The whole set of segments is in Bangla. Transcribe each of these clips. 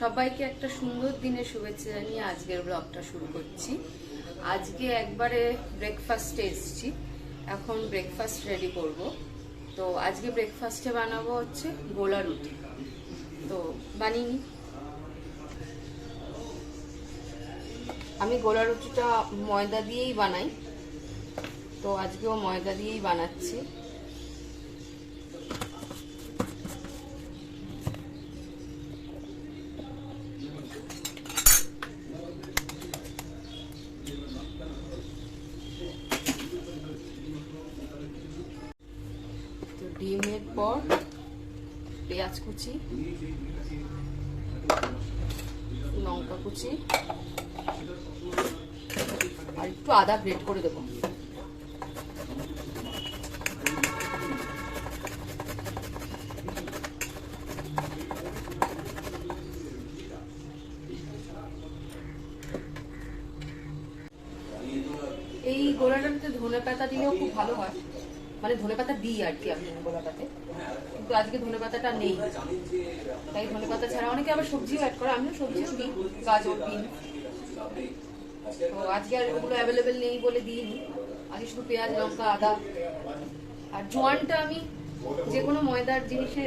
সবাইকে একটা সুন্দর দিনের শুভেচ্ছা জানিয়ে আজকের ব্লগটা শুরু করছি। আজকে একবারে ব্রেকফাস্টে এসছি। এখন ব্রেকফাস্ট রেডি করব। তো আজকে ব্রেকফাস্টে বানাবো হচ্ছে গোলা রুটি। তো বানিয়ে আমি গোলা রুটিটা ময়দা দিয়েই বানাই। তো আজকেও ময়দা দিয়েই বানাচ্ছি। কুচি। লঙ্কা কুচি। আর একটু আদা গ্রেট করে দেবো। এই গোলাটাতে ধনে পাতা দিলেও খুব ভালো হয়। মানে ধনে পাতা দিই আর কি আমি গোলাটাতে কিন্তু আজকে ধনে পাতাটা নেই। তাই ধনে পাতা ছাড়া অনেকে আবার সবজিও অ্যাড করে, আমিও সবজিও দিই গাজর, বিন। তো আজকে আর ওগুলো অ্যাভেলেবেল নেই বলে দিইনি। আজকে শুধু পেঁয়াজ, লঙ্কা, আদা। আর জোয়ানটা আমি যে কোনো ময়দার জিনিসে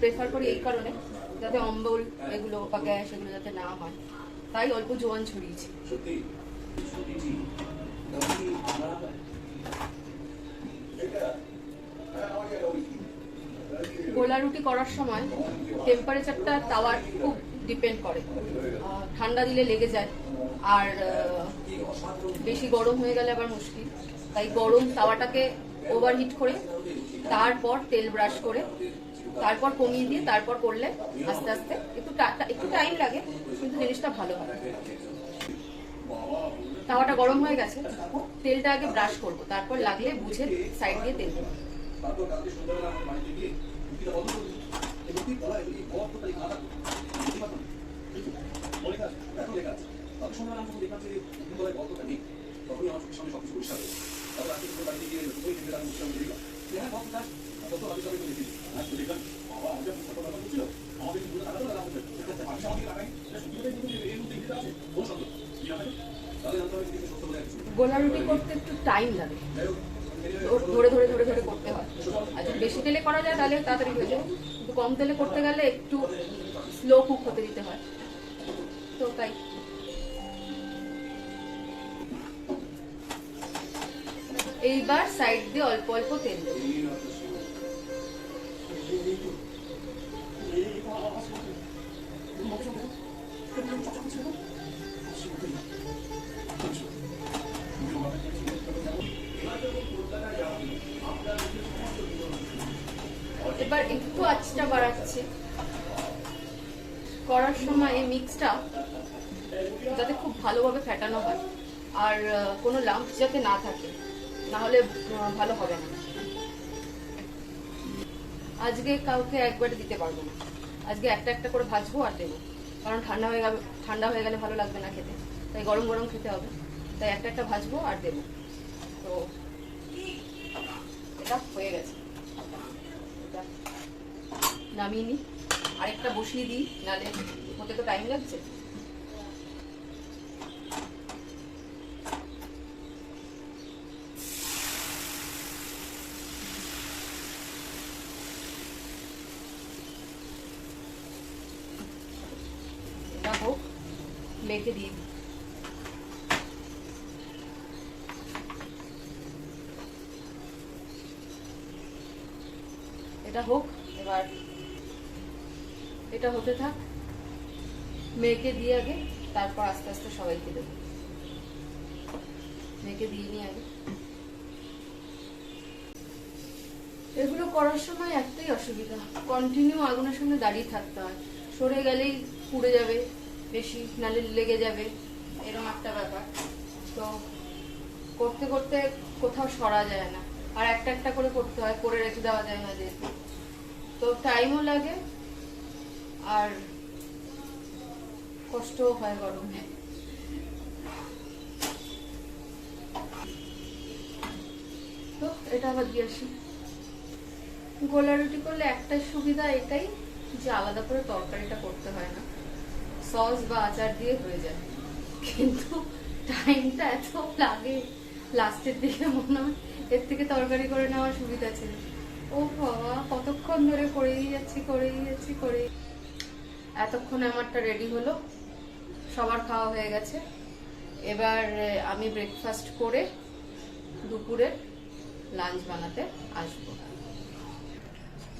প্রেফার করি এই কারণে, যাতে অম্বল এগুলো বা গ্যাস এগুলো যাতে না হয়। তাই অল্প জোয়ান ছড়িয়েছি। গোলা রুটি করার সময় টেম্পারেচারটা তাওয়ার খুব ডিপেন্ড করে। ঠান্ডা দিলে লেগে যায়। আর বেশি গরম হয়ে গেলে আবার মুশকিল। তাই গরম তাওয়াটাকে ওভারহিট করে, তারপর তেল ব্রাশ করে, তারপর কমিয়ে দিয়ে তারপর করলে আস্তে আস্তে একটু একটু টাইম লাগে, কিন্তু জিনিসটা ভালো হয়। তাওয়াটা গরম হয়ে গেছে, তেলটা আগে ব্রাশ করব। তারপর লাগলে বুঝে সাইড দিয়ে তেল দেবো তারপর কালকে সন্ধ্যাবেলা আমার বাড়িতে গিয়ে রুটিটা বন্ধ করে দিই এই রুটির তলায় এই বরফ তো তাই আদা দেখতে পাচ্ছেন ও লেখা আছে এখন লেখা আছে আমি দেখলাম যে রুটির গল্পটা নেই তখনই আমার চোখের সবকিছু পরিষ্কার হলো। তারপর আজকে যখন বাড়িতে গিয়ে ওই টেবিলে আমি বসে দেখলাম যে হ্যাঁ তত আমি সবাই তো দেখলাম বাবা আমাদের ছোট আমাদের লাগাই আছে। সন্দেহ করতে একটু টাইম লাগে। ধরে ধরে ধরে ধরে করতে হয়। আর যদি বেশি তেলে করা যায় তাহলে তাড়াতাড়ি হয়ে যায়। কিন্তু কম তেলে করতে গেলে একটু স্লো কুক হতে দিতে হয়। তো তাই। এইবার সাইড দিয়ে অল্প অল্প তেল এবার একটু আঁচটা বাড়াচ্ছি। করার সময় এই মিক্সটা যাতে খুব ভালোভাবে ফেটানো হয়। আর কোনো লাম্প যাতে না থাকে। না হলে ভালো হবে না। আজকে কাউকে একবারে দিতে পারব না। আজকে একটা একটা করে ভাজবো আর দেবো। কারণ ঠান্ডা হয়ে গেলে, ঠান্ডা হয়ে গেলে ভালো লাগবে না খেতে। তাই গরম গরম খেতে হবে। তাই একটা একটা ভাজবো আর দেবো। তো, এটা হয়ে গেছে। এটা নামিয়ে নিই। আরেকটা বসিয়ে দিই, নালে হতে তো টাইম লাগছে। এটা হোক, মেখে দিয়ে দিই। এটা হোক, এবার এটা হতে থাক। মেয়েকে দিয়ে আগে, তারপর আস্তে আস্তে সবাইকে দেবো। মেয়েকে দিয়ে নিই আগে। এগুলো করার সময় একটাই অসুবিধা কন্টিনিউ আগুনের সামনে দাঁড়িয়ে থাকতে হয়। সরে গেলেই পুড়ে যাবে বেশি, নালে লেগে যাবে এরকম একটা ব্যাপার। তো করতে করতে কোথাও সরা যায় না। আর একটা একটা করে করতে হয়, করে রেখে দেওয়া যায় না যেহেতু। তো টাইমও লাগে, আর কষ্টও হয় গরমে। তো এটা আবার দিয়ে আসি। গোলা রুটি করলে একটা সুবিধা এটাই যে আলাদা করে তরকারিটা করতে হয় না। সস বা আচার দিয়ে হয়ে যায়। কিন্তু টাইমটা এত লাগে লাস্টের দিকে মনে হয় এর থেকে তরকারি করে নেওয়ার সুবিধা ছিল। ও বাবা, কতক্ষণ ধরে করেই যাচ্ছি করেই যাচ্ছি, করেই। এতক্ষণে আমারটা রেডি হলো। সবার খাওয়া হয়ে গেছে। এবার আমি ব্রেকফাস্ট করে দুপুরে লাঞ্চ বানাতে আসব।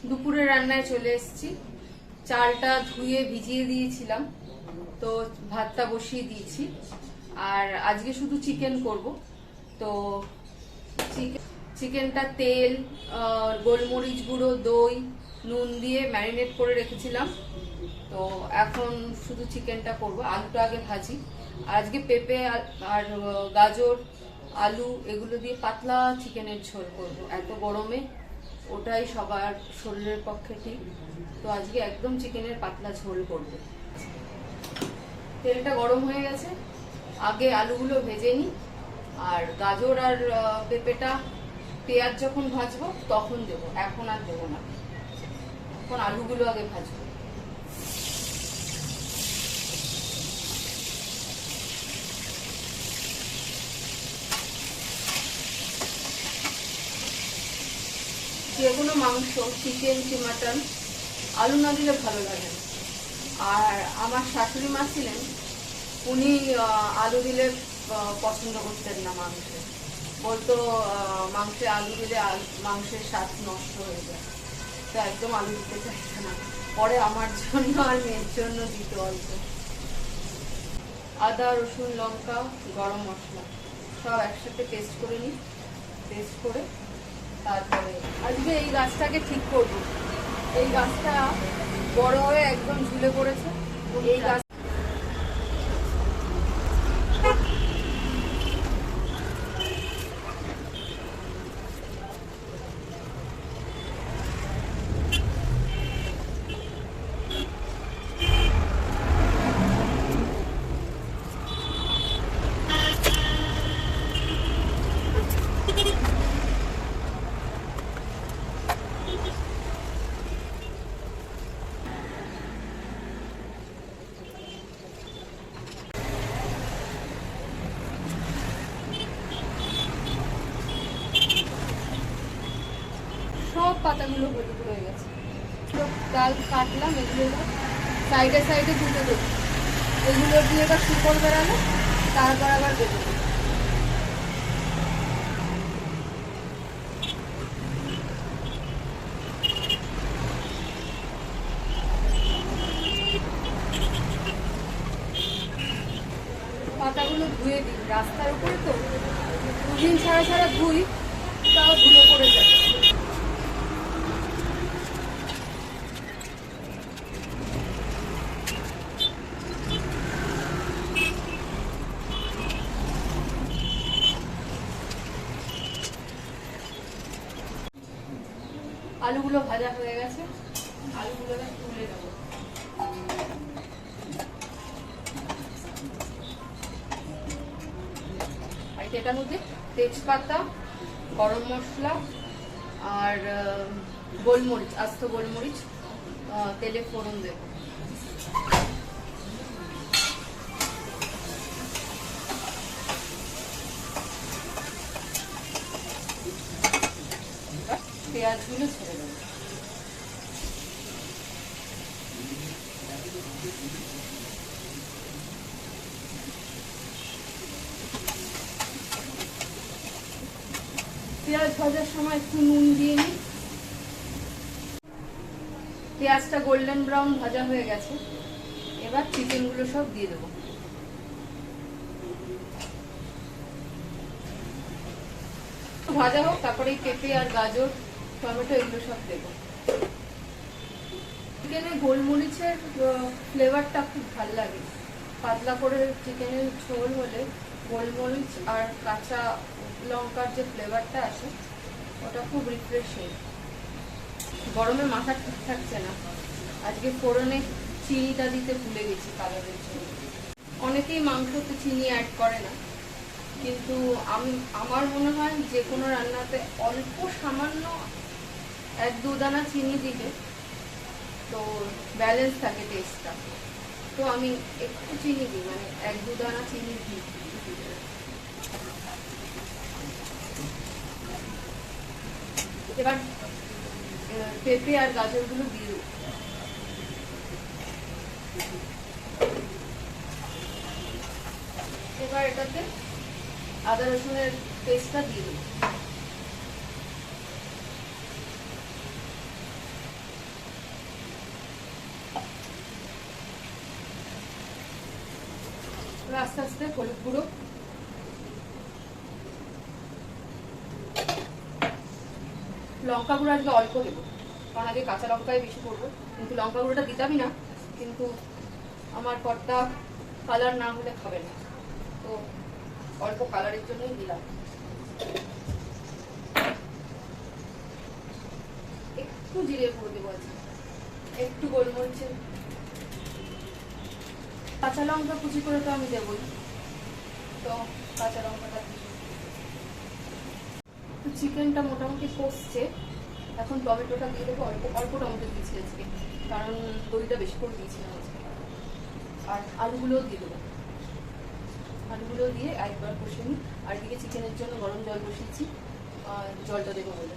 দুপুরে রান্নায় চলে এসেছি। চালটা ধুয়ে ভিজিয়ে দিয়েছিলাম। তো ভাতটা বসিয়ে দিয়েছি। আর আজকে শুধু চিকেন করব। তো চিকেন চিকেনটা তেল গোলমরিচ গুঁড়ো, দই, নুন দিয়ে ম্যারিনেট করে রেখেছিলাম। তো এখন শুধু চিকেনটা করব। আলুটা আগে ভাজি। আজকে পেঁপে আর গাজর, আলু এগুলো দিয়ে পাতলা চিকেনের ঝোল করব। এত গরমে ওটাই সবার শরীরের পক্ষে ঠিক। তো আজকে একদম চিকেনের পাতলা ঝোল করব। তেলটা গরম হয়ে গেছে। আগে আলুগুলো ভেজে নিই। আর গাজর আর পেঁপেটা, পেঁয়াজ যখন ভাজবো তখন দেবো। এখন আর দেবো না। এখন আলুগুলো আগে ভাজবো। যে কোনো মাংস চিকেন কি মাটন আলু না দিলে ভালো লাগে না। আর আমার শাশুড়ি মা ছিলেন, উনি আলু দিলে পছন্দ করতেন না মাংসে। বলতো মাংসে আলু দিলে মাংসের স্বাদ নষ্ট হয়ে যায়। তো একদম আলু দিতে চাইছে না। পরে আমার জন্য আর মেয়ের জন্য দিত অল্প। আদা, রসুন, লঙ্কা, গরম মশলা, সব একসাথে পেস্ট করে নিই। পেস্ট করে তারপরে, আজকে এই গাছটাকে ঠিক করব। এই গাছটা বড় হয়ে একদম ঝুলে পড়েছে। এই গাছ সব পাতাগুলো হলুদ হয়ে গেছে। ডাল কাটলাম, এগুলো সাইডে সাইডে দুটো দেবো। এগুলো দিয়ে এবার শুকর বেরালো তারপর আবার দেবো। পাতাগুলো ধুয়ে দিই। রাস্তার উপরে তো দুদিন ছাড়া ছাড়া ধুই, তাও ধুলো পড়ে যায়। আলুগুলো ভাজা হয়ে গেছে। আলুগুলো তুলে দেবো আর এটার মধ্যে তেজপাতা, গরম মশলা আর গোলমরিচ, আস্ত গোলমরিচ তেলে ফোড়ন দেবো এবার পেঁয়াজগুলো ছেড়ে দেবো। পেঁয়াজ ভাজার সময় একটু নুন দিয়ে নিই। পেঁয়াজটা গোল্ডেন ব্রাউন ভাজা হয়ে গেছে। এবার চিকেনগুলো সব দিয়ে দেবো। ভাজা হোক, তারপরে পেঁপে আর গাজর। টমেটো এগুলো সব দেবো। চিকেনে গোলমরিচের ফ্লেভারটা খুব ভালো লাগে। পাতলা করে চিকেনের ঝোল হলে গোলমরিচ আর কাঁচা লঙ্কার যে ফ্লেভারটা আসে, ওটা খুব রিফ্রেশিং গরমে মাথা ঠিক থাকছে না। আজকে ফোড়নে চিনিটা দিতে ভুলে গেছি কালারের জন্য। অনেকেই মাংসতে চিনি অ্যাড করে না। কিন্তু আমি, আমার মনে হয় যে কোনো রান্নাতে অল্প সামান্য এক দু দানা চিনি দিলে তো ব্যালেন্স থাকে টেস্টটা তো আমি একটু চিনি দিই মানে এক দু দানা চিনি দিই। এবার পেঁপে আর গাজরগুলো দিয়ে। এবার এটাতে আদা রসুনের পেস্টটা দিয়ে দেবো এবার আস্তে হলুদ গুঁড়ো লঙ্কা গুঁড়ো আজকে অল্প দেবো, কারণ আগে কাঁচা লঙ্কাই বেশি করব। কিন্তু লঙ্কা গুঁড়োটা দিতামই না, কিন্তু আমার কর্তা কালার না হলে খাবে না। তো অল্প কালারের জন্যই দিলাম। একটু জিরে গুঁড়ো দেবো আজকে, একটু গোলমরিচের। কাঁচা লঙ্কা কুচি করে তো আমি দেবই। তো কাঁচা তো চিকেনটা মোটামুটি কষছে। এখন টমেটোটা দিয়ে দেবো, অল্প অল্প টমেটো দিয়েছি আজকে, কারণ দইটা বেশি করে দিয়েছিলাম আজকে। আর আলুগুলোও দিয়ে দেবো। আলুগুলো দিয়ে একবার কষে নিই। আর এদিকে চিকেনের জন্য গরম জল বসিয়েছি জলটা দেবো বলে।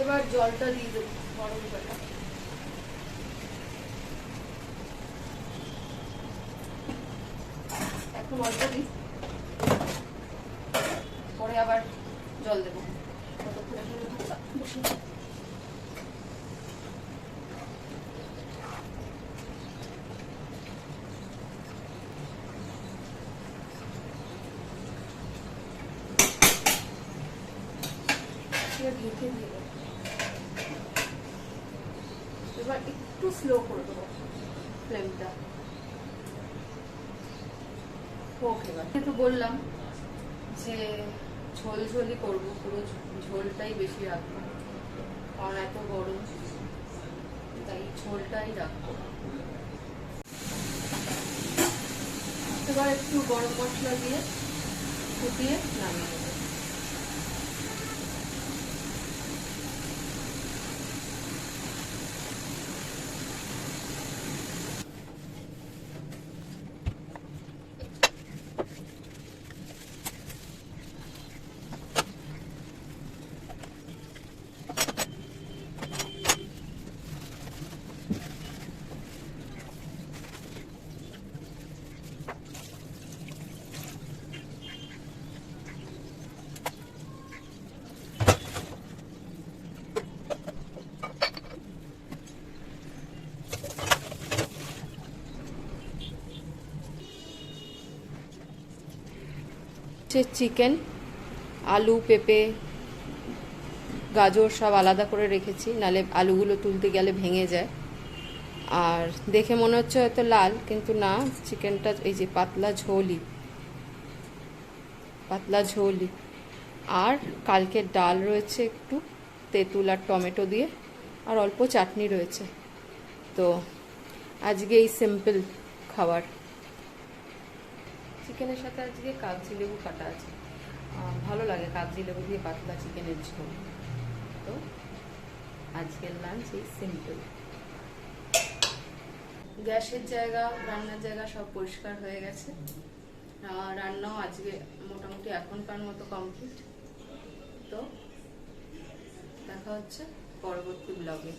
এবার জলটা দিয়ে দেবো, গরম জলটা। এখন অল্প দিই। পরে আবার জল দেবো। এবার একটু স্লো করে দেবো ফ্লেমটা তো বললাম যে ঝোল ঝোলই করব, পুরো ঝোলটাই বেশি রাখব। আর এত গরম, তাই ঝোলটাই রাখব। এবার একটু গরম মশলা দিয়ে ফুটিয়ে নামিয়ে দেবো হচ্ছে চিকেন, আলু, পেঁপে, গাজর সব আলাদা করে রেখেছি, নালে আলুগুলো তুলতে গেলে ভেঙে যায়। আর দেখে মনে হচ্ছে হয়তো লাল, কিন্তু না, চিকেনটা এই যে পাতলা ঝোলই পাতলা ঝোলই। আর কালকের ডাল রয়েছে একটু, তেঁতুল আর টমেটো দিয়ে, আর অল্প চাটনি রয়েছে। তো আজকে এই সিম্পল খাবার। চিকেনের সাথে আজকে কাগজি লেবু কাটা আছে। ভালো লাগে কাগজি লেবু দিয়ে পাতলা চিকেনের ঝোল। তো আজকের লাঞ্চ এই সিম্পল গ্যাসের জায়গা, রান্নার জায়গা সব পরিষ্কার হয়ে গেছে। রান্নাও আজকে মোটামুটি এখনকার মতো কমপ্লিট তো দেখা হচ্ছে পরবর্তী ব্লগে